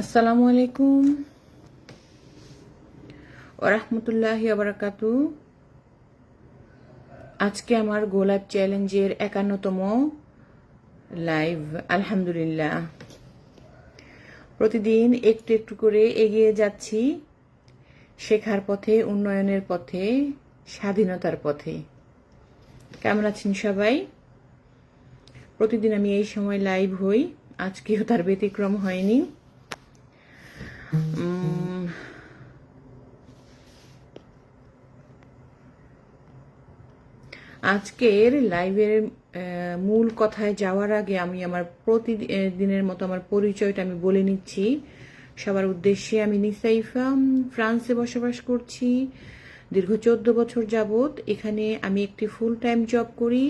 আসসালামু আলাইকুম ওরহমতুল্লাহি আবরাকাতু আজকে আমার গোলাপ চ্যালেঞ্জের একান্নতম লাইভ আলহামদুলিল্লাহ প্রতিদিন একটু একটু করে এগিয়ে যাচ্ছি শেখার পথে উন্নয়নের পথে স্বাধীনতার পথে। কেমন আছেন সবাই? প্রতিদিন আমি এই সময় লাইভ হই। আজকেও তার ব্যতিক্রম হয়নি। আজকের লাইভের মূল কথায় যাওয়ার আগে আমি আমার প্রতিদিনের মতো আমার পরিচয়টা আমি বলে নিচ্ছি। সবার উদ্দেশ্যে আমি নিসাইফা ফ্রান্সে বসবাস করছি, দীর্ঘ চোদ্দ বছর যাবৎ। এখানে আমি একটি ফুল টাইম জব করি।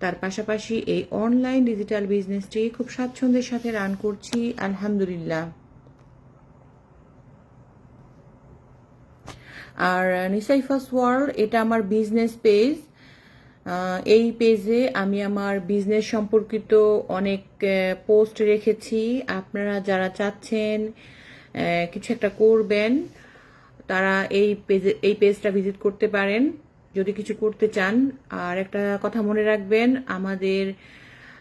তার পাশাপাশি এই অনলাইন ডিজিটাল বিজনেসটি খুব স্বাচ্ছন্দ্যের সাথে রান করছি, আলহামদুলিল্লাহ। আর নিসাইফাস ওয়ার্ল্ড এটা আমার বিজনেস পেজ এই পেজে আমি আমার বিজনেস সম্পর্কিত অনেক পোস্ট রেখেছি। আপনারা যারা চাচ্ছেন কিছু একটা করবেন, তারা এই পেজে এই পেজটা ভিজিট করতে পারেন, যদি কিছু করতে চান। আর একটা কথা মনে রাখবেন, আমাদের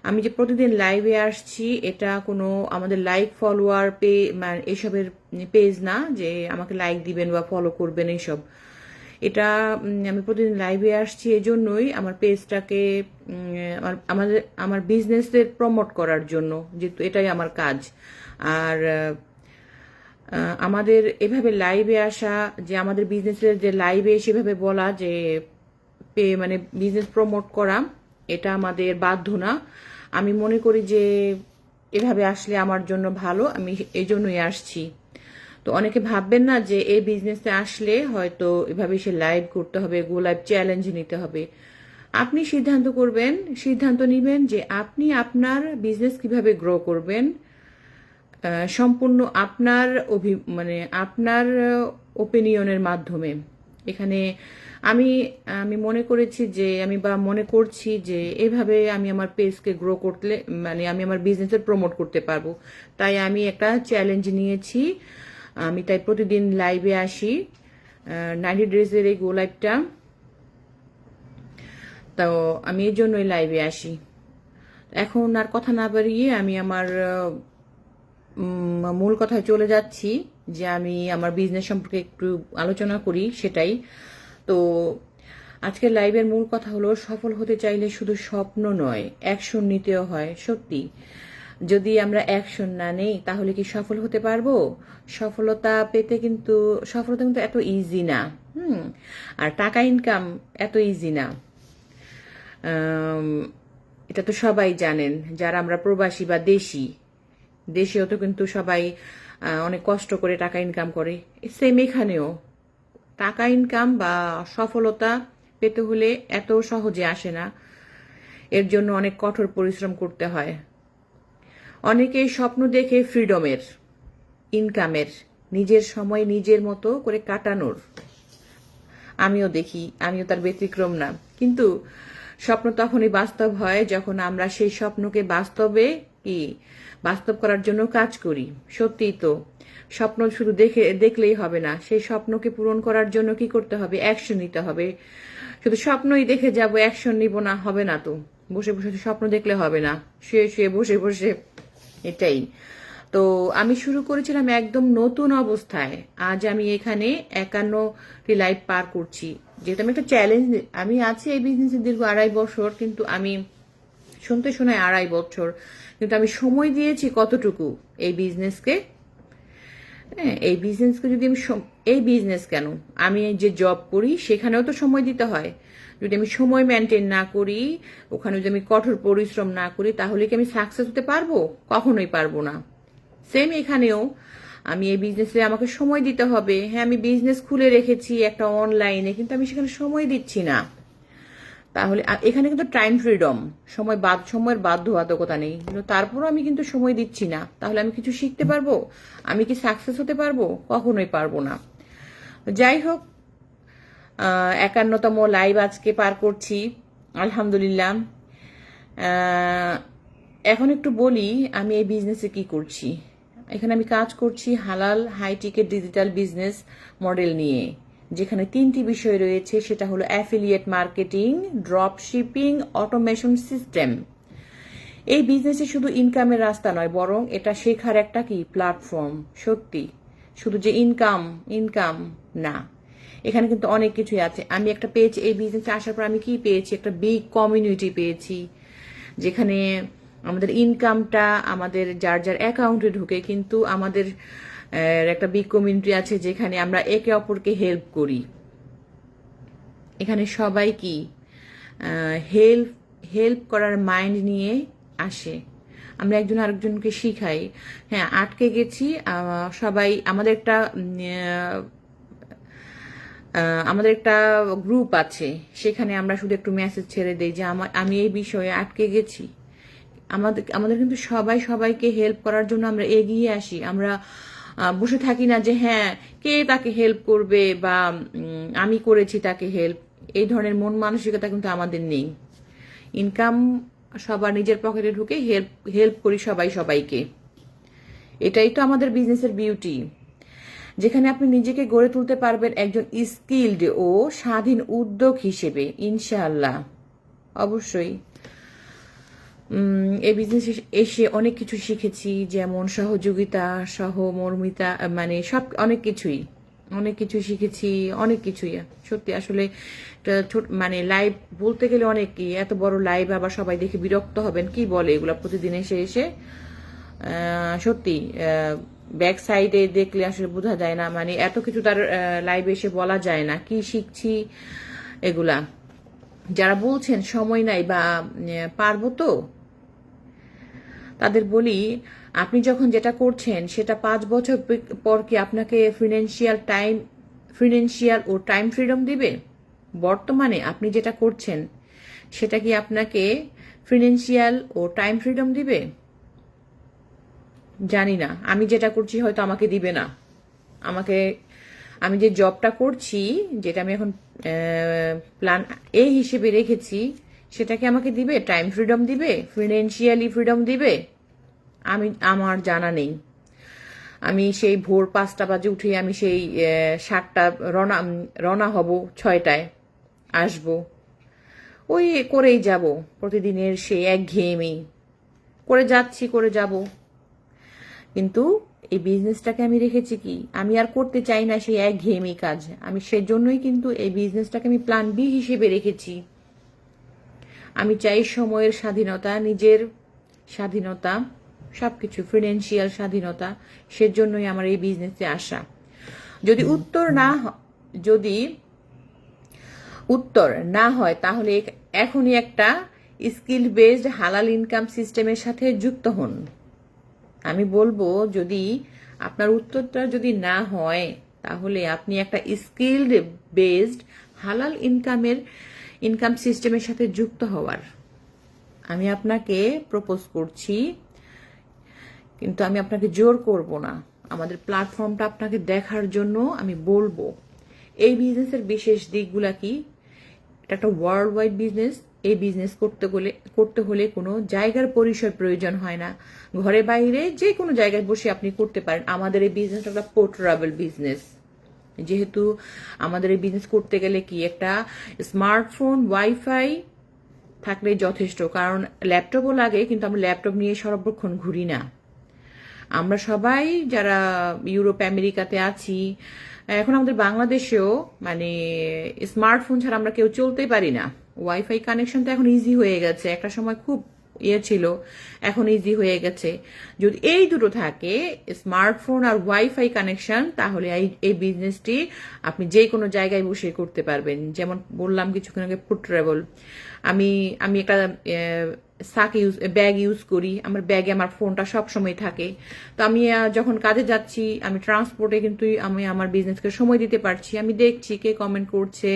আমি যে প্রতিদিন লাইভে আসছি, এটা কোনো আমাদের লাইক ফলোয়ার পে মানে এসবের পেজ না, যে আমাকে লাইক দিবেন বা ফলো করবেন এইসব এটা আমি প্রতিদিন লাইভে আসছি এই জন্যই আমার পেজটাকে আমাদের, আমার বিজনেসের প্রমোট করার জন্য, যেহেতু এটাই আমার কাজ। আর আমাদের এভাবে লাইভে আসা, যে আমাদের বিজনেসের যে লাইভে সেভাবে বলা, যে মানে বিজনেস প্রমোট করা এটা আমাদের বাধ্য না। আমি মনে করি যে এভাবে আসলে আমার জন্য ভালো, আমি এই জন্যই আসছি। তো অনেকে ভাববেন না যে এই বিজনেসে আসলে হয়তো এভাবে সে লাইভ করতে হবে গো লাইভ চ্যালেঞ্জ নিতে হবে। আপনি সিদ্ধান্ত করবেন, সিদ্ধান্ত নেবেন যে আপনি আপনার বিজনেস কীভাবে গ্রো করবেন সম্পূর্ণ আপনার অভি মানে আপনার ওপিনিয়নের মাধ্যমে। এখানে আমি আমি মনে করেছি যে, আমি বা মনে করছি যে, এভাবে আমি আমার পেজকে গ্রো করতে মানে আমি আমার বিজনেসের প্রমোট করতে পারব। তাই আমি একটা চ্যালেঞ্জ নিয়েছি। আমি তাই প্রতিদিন লাইভে আসি। নাইনটি ডেজের এই গো লাইভটা তো আমি এই জন্যই লাইভে আসি। এখন আর কথা না বাড়িয়ে আমি আমার মূল কথায় চলে যাচ্ছি যে, আমি আমার বিজনেস সম্পর্কে একটু আলোচনা করি সেটাই। তো আজকের লাইভের মূল কথা হলো, সফল হতে চাইলে শুধু স্বপ্ন নয় অ্যাকশন নিতেও হয়। সত্যি, যদি আমরা অ্যাকশন না নেই, তাহলে কি সফল হতে পারব? সফলতা পেতে কিন্তু, সফলতা কিন্তু এত ইজি না। হুম, আর টাকা ইনকাম এত ইজি না। এটা তো সবাই জানেন, যারা আমরা প্রবাসী বা দেশি, দেশেও তো কিন্তু সবাই অনেক কষ্ট করে টাকা ইনকাম করে। সেম এখানেও। টাকা ইনকাম বা সফলতা পেতে হলে এত সহজে আসে না। এর জন্য অনেক কঠোর পরিশ্রম করতে হয়। অনেকেই স্বপ্ন দেখে ফ্রিডমের, ইনকামের, নিজের সময় নিজের মতো করে কাটানোর। আমিও দেখি, আমিও তার ব্যতিক্রম না। কিন্তু স্বপ্ন তখনই বাস্তব হয় যখন আমরা সেই স্বপ্নকে বাস্তবে কি? বাস্তব করার জন্য কাজ করি। সত্যিই তো। স্বপ্ন শুধু দেখে, দেখলেই হবে না। সেই স্বপ্নকে পূরণ করার জন্য কি করতে হবে? অ্যাকশন নিতে হবে। শুধু স্বপ্নই দেখে যাব অ্যাকশন নিব না, হবে না তো। বসে বসে স্বপ্ন দেখলে হবে না। শুয়ে শুয়ে, বসে বসে। এটাই। তো আমি শুরু করেছিলাম একদম নতুন অবস্থায়। আজ আমি এখানে একান্নটি লাইফ পার করছি। যেহেতু আমি একটা চ্যালেঞ্জ আমি আছি এই বিজনেসে দীর্ঘ আড়াই বছর, কিন্তু আমি শুনতে শোনায় আড়াই বছর। কিন্তু আমি সময় দিয়েছি কতটুকু এই বিজনেসকে হ্যাঁ এই বিজনেসকে যদি আমি এই বিজনেস কেন? আমি যে জব করি, সেখানেও তো সময় দিতে হয়। যদি আমি সময় মেনটেন না করি, ওখানে যদি আমি কঠোর পরিশ্রম না করি, তাহলে কি আমি সাকসেস হতে পারব? কখনোই পারব না। সেম এখানেও আমি এই বিজনেসে আমাকে সময় দিতে হবে। হ্যাঁ আমি বিজনেস খুলে রেখেছি একটা অনলাইনে কিন্তু আমি সেখানে সময় দিচ্ছি না। তাহলে এখানে কিন্তু টাইম ফ্রিডম সময় বাদ, সময়ের বাধ্যবাধকতা নেই। কিন্তু তারপরও আমি কিন্তু সময় দিচ্ছি না। তাহলে আমি কিছু শিখতে পারব? আমি কি সাকসেস হতে পারব? কখনোই পারব না। যাই হোক একান্নতম লাইভ আজকে পার করছি। আলহামদুলিল্লাহ। এখন একটু বলি, আমি এই বিজনেসে কি করছি? এখানে আমি কাজ করছি হালাল high ticket digital business model নিয়ে। যেখানে তিনটি বিষয় রয়েছে, সেটা হলো affiliate marketing drop shipping automation system এই বিজনেসে শুধু ইনকামের রাস্তা নয়, বরং এটা শেখার একটা কি? প্ল্যাটফর্ম সত্যি। শুধু যে ইনকাম ইনকাম না। এখানে কিন্তু অনেক কিছুই আছে। আমি একটা পেয়েছি এই বিজনেসে আসার পর আমি কি পেয়েছি? একটা বিগ কমিউনিটি পেয়েছি, যেখানে আমাদের ইনকামটা আমাদের যার যার অ্যাকাউন্টে ঢুকে, কিন্তু আমাদের একটা বিগ কমিউনিটি আছে যেখানে আমরা একে অপরকে হেল্প করি। এখানে সবাই কি? হেল্প হেল্প করার মাইন্ড নিয়ে আসে। আমরা একজন আরেকজনকে শিখাই। হ্যাঁ আটকে গেছি। সবাই আমাদের একটা আমাদের একটা গ্রুপ আছে। সেখানে আমরা শুধু একটু মেসেজ ছেড়ে দিই যে আমার আমি এই বিষয়ে আটকে গেছি। আমাদের আমাদের কিন্তু সবাই সবাইকে হেল্প করার জন্য আমরা এগিয়ে আসি। আমরা বসে থাকি না যে হ্যাঁ কে তাকে হেল্প করবে বা আমি করেছি তাকে হেল্প এই ধরনের মন মানসিকতা কিন্তু আমাদের নেই। ইনকাম সবার নিজের পকেটে ঢুকে হেল্প হেল্প করি সবাই সবাইকে। এটাই তো আমাদের বিজনেসের বিউটি যেখানে আপনি নিজেকে গড়ে তুলতে পারবেন একজন স্কিল্ড ও স্বাধীন উদ্যোগ হিসেবে, ইনশাআল্লাহ। অবশ্যই। এই বিজনেস এসে অনেক কিছু শিখেছি, যেমন সহযোগিতা, সহমর্মিতা মানে সব, অনেক কিছুই। অনেক কিছু শিখেছি, অনেক কিছুই। সত্যি আসলে ছোট মানে লাইভ বলতে গেলে অনেক কি, এত বড় লাইভ আবার সবাই দেখে বিরক্ত হবেন, কি বলে এগুলো প্রতিদিন এসে এসে? সত্যি ব্যাক সাইডে দেখলে আসলে বোঝা যায় না মানে এত কিছু তার লাইভে এসে বলা যায় না, কি শিখছি এগুলা। যারা বলছেন সময় নাই বা পারব তো তাদের বলি, আপনি যখন যেটা করছেন, সেটা পাঁচ বছর পর কি আপনাকে ফিনান্সিয়াল টাইম ফিনান্সিয়াল ও টাইম ফ্রিডম দিবে? বর্তমানে আপনি যেটা করছেন, সেটা কি আপনাকে ফিনান্সিয়াল ও টাইম ফ্রিডম দিবে? জানি না। আমি যেটা করছি হয়তো আমাকে দিবে না। আমাকে, আমি যে জবটা করছি, যেটা আমি এখন প্ল্যান এ হিসেবে রেখেছি, সেটা কি আমাকে দিবে? টাইম ফ্রিডম দিবে? ফিনান্সিয়ালি ফ্রিডম দিবে? আমি, আমার জানা নেই। আমি সেই ভোর পাঁচটা বাজে উঠে আমি সেই সাতটা রনা রওনা হব ছয়টায়। আসব। ওই করেই যাব। প্রতিদিনের সেই এক ঘেয়েমি। করে যাচ্ছি, করে যাব। কিন্তু এই বিজনেসটাকে আমি রেখেছি কি? আমি আর করতে চাই না সেই এক ঘেয়েমি কাজ। আমি সেজন্যই কিন্তু এই বিজনেসটাকে আমি প্ল্যান বি হিসেবে রেখেছি। আমি চাই সময়ের স্বাধীনতা, নিজের স্বাধীনতা সবকিছু ফিনান্সিয়াল স্বাধীনতা, সেজন্যই আমার এই বিজনেসে আসা। যদি উত্তর না যদি উত্তর না হয়, তাহলে এখনই একটা স্কিল বেসড হালাল ইনকাম সিস্টেমের সাথে যুক্ত হন। আমি বলব, যদি আপনার উত্তরটা যদি না হয়, তাহলে আপনি একটা স্কিলড বেসড হালাল ইনকামের ইনকাম সিস্টেমের সাথে যুক্ত হওয়ার। আমি আপনাকে প্রপোজ করছি কিন্তু আমি আপনাকে জোর করব না। আমাদের প্ল্যাটফর্মটা আপনাকে দেখার জন্য আমি বলব। এই বিজনেসের বিশেষ দিকগুলা কি? এটা একটা ওয়ার্ল্ড ওয়াইড বিজনেস এই বিজনেস করতে হলে করতে হলে কোনো জায়গার পরিসর প্রয়োজন হয় না। ঘরে বাইরে যে কোনো জায়গায় বসে আপনি করতে পারেন। আমাদের এই বিজনেসটা একটা পোর্টেবল বিজনেস যেহেতু আমাদের এই বিজনেস করতে গেলে কি? একটা স্মার্টফোন ওয়াইফাই থাকলে যথেষ্ট। কারণ ল্যাপটপও লাগে, কিন্তু আমরা ল্যাপটপ নিয়ে সর্বক্ষণ ঘুরি না। আমরা সবাই যারা ইউরোপ আমেরিকাতে আছি, এখন আমাদের বাংলাদেশেও মানে স্মার্টফোন ছাড়া আমরা কেউ চলতেই পারি না। ওয়াইফাই কানেকশন তো এখন ইজি হয়ে গেছে। একটা সময় খুব ইয়ে ছিল, এখন ইজি হয়ে গেছে। যদি এই দুটো থাকে স্মার্টফোন আর ওয়াইফাই কানেকশন তাহলে এই বিজনেসটি আপনি যে কোনো জায়গায় বসে করতে পারবেন। যেমন বললাম কিছুক্ষণ আগে ফুড ট্রাভেল আমি আমি একটা সাক ইউজ ব্যাগ ইউজ করি। আমার ব্যাগে আমার ফোনটা সব সময় থাকে। তো আমি যখন কাজে যাচ্ছি, আমি ট্রান্সপোর্টে কিন্তু আমি আমার বিজনেসকে সময় দিতে পারছি। আমি দেখছি কে কমেন্ট করছে।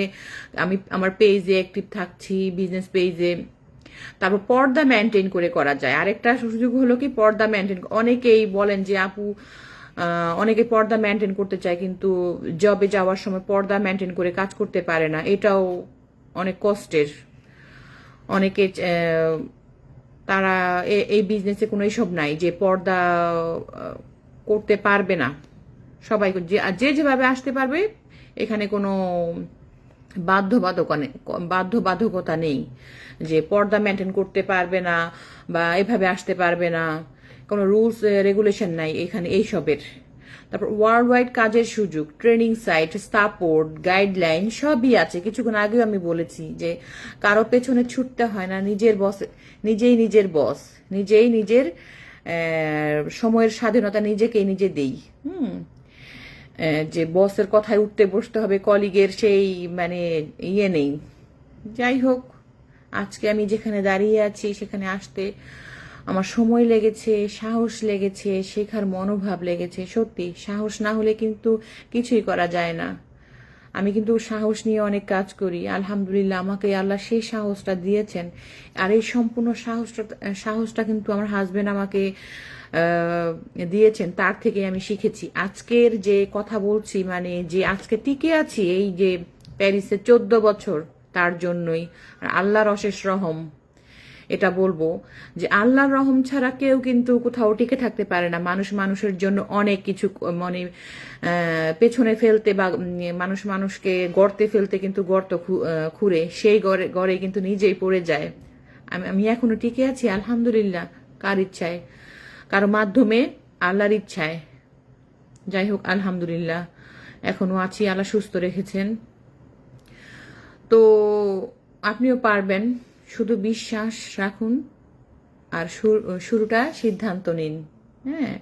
আমি, আমার পেজে অ্যাক্টিভ থাকছি বিজনেস পেজে তারপর পর্দা মেনটেন করে করা যায়। আরেকটা সুযোগ হলো কি, পর্দা মেনটেন অনেকেই বলেন যে, আপু অনেকে পর্দা মেনটেন করতে চায়, কিন্তু জবে যাওয়ার সময় পর্দা মেনটেন করে কাজ করতে পারে না। এটাও অনেক কষ্টের। অনেকে তারা এই বিজনেসে কোনো এইসব নাই যে পর্দা করতে পারবে না। সবাই যে যেভাবে আসতে পারবে, এখানে কোনো বাধ্যবাধকতা বাধ্যবাধকতা নেই যে পর্দা মেনটেন করতে পারবে না বা এভাবে আসতে পারবে না। কোনো রুলস রেগুলেশন নাই এখানে এইসবের। তারপর ওয়ার্ল্ড ওয়াইড কাজের সুযোগ ট্রেনিং সাইট সাপোর্ট গাইডলাইন সবই আছে। কিছুক্ষণ আগেও আমি বলেছি যে কারও পেছনে ছুটতে হয় না, নিজের বস নিজেই নিজের বস নিজেই নিজের সময়ের স্বাধীনতা নিজেকেই নিজে দেই। হুম। যে বসের কথায় উঠতে বসতে হবে কলিগের সেই মানে ইয়ে নেই। যাই হোক, আজকে আমি যেখানে দাঁড়িয়ে আছি, সেখানে আসতে আমার সময় লেগেছে, সাহস লেগেছে, শেখার মনোভাব লেগেছে। সত্যি, সাহস না হলে কিন্তু কিছুই করা যায় না। আমি কিন্তু সাহস নিয়ে অনেক কাজ করি। আলহামদুলিল্লাহ, আমাকে আল্লাহ সেই সাহসটা দিয়েছেন। আর এই সম্পূর্ণ সাহসটা সাহসটা কিন্তু আমার হাজবেন্ড আমাকে দিয়েছেন। তার থেকে আমি শিখেছি। আজকের যে কথা বলছি মানে যে আজকে টিকে আছি, এই যে প্যারিসে চোদ্দ বছর, তার জন্যই। আর আল্লাহর অশেষ রহম। এটা বলব যে আল্লাহর রহম ছাড়া কেউ কিন্তু কোথাও টিকে থাকতে পারে না। মানুষ মানুষের জন্য অনেক কিছু মানে পেছনে ফেলতে বা মানুষ মানুষকে গর্তে ফেলতে কিন্তু গর্ত খুঁড়ে, সেই গড়ে গড়ে কিন্তু নিজেই পড়ে যায়। আমি আমি এখনও টিকে আছি, আলহামদুলিল্লাহ, কার ইচ্ছায়? কারও মাধ্যমে? আল্লাহর ইচ্ছায়। যাই হোক, আলহামদুলিল্লাহ, এখনও আছি, আল্লাহ সুস্থ রেখেছেন। তো, আপনিও পারবেন। শুধু বিশ্বাস রাখুন আর শুরু- শুরুটা সিদ্ধান্ত নিন। হ্যাঁ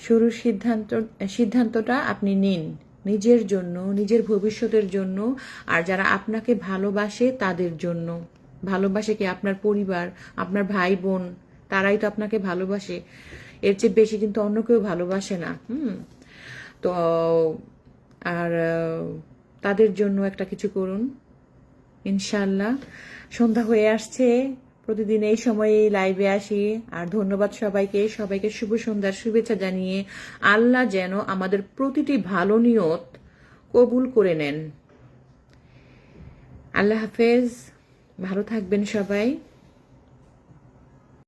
শুরুর সিদ্ধান্ত, সিদ্ধান্তটা আপনি নিন নিজের জন্য, নিজের ভবিষ্যতের জন্য আর যারা আপনাকে ভালোবাসে তাদের জন্য। ভালোবাসে কি আপনার পরিবার, আপনার ভাই বোন? তারাই তো আপনাকে ভালোবাসে। এর চেয়ে বেশি কিন্তু অন্য কেউ ভালোবাসে না। হুম, তো আর তাদের জন্য একটা কিছু করুন। ইনশাল্লাহ সন্ধ্যা হয়ে আসছে। প্রতিদিন এই সময়ে লাইভে আসি। আর ধন্যবাদ সবাইকে। সবাইকে শুভ সন্ধ্যার শুভেচ্ছা জানিয়ে আল্লাহ যেন আমাদের প্রতিটি ভালো নিয়ত কবুল করে নেন। আল্লাহ হাফেজ। ভালো থাকবেন সবাই।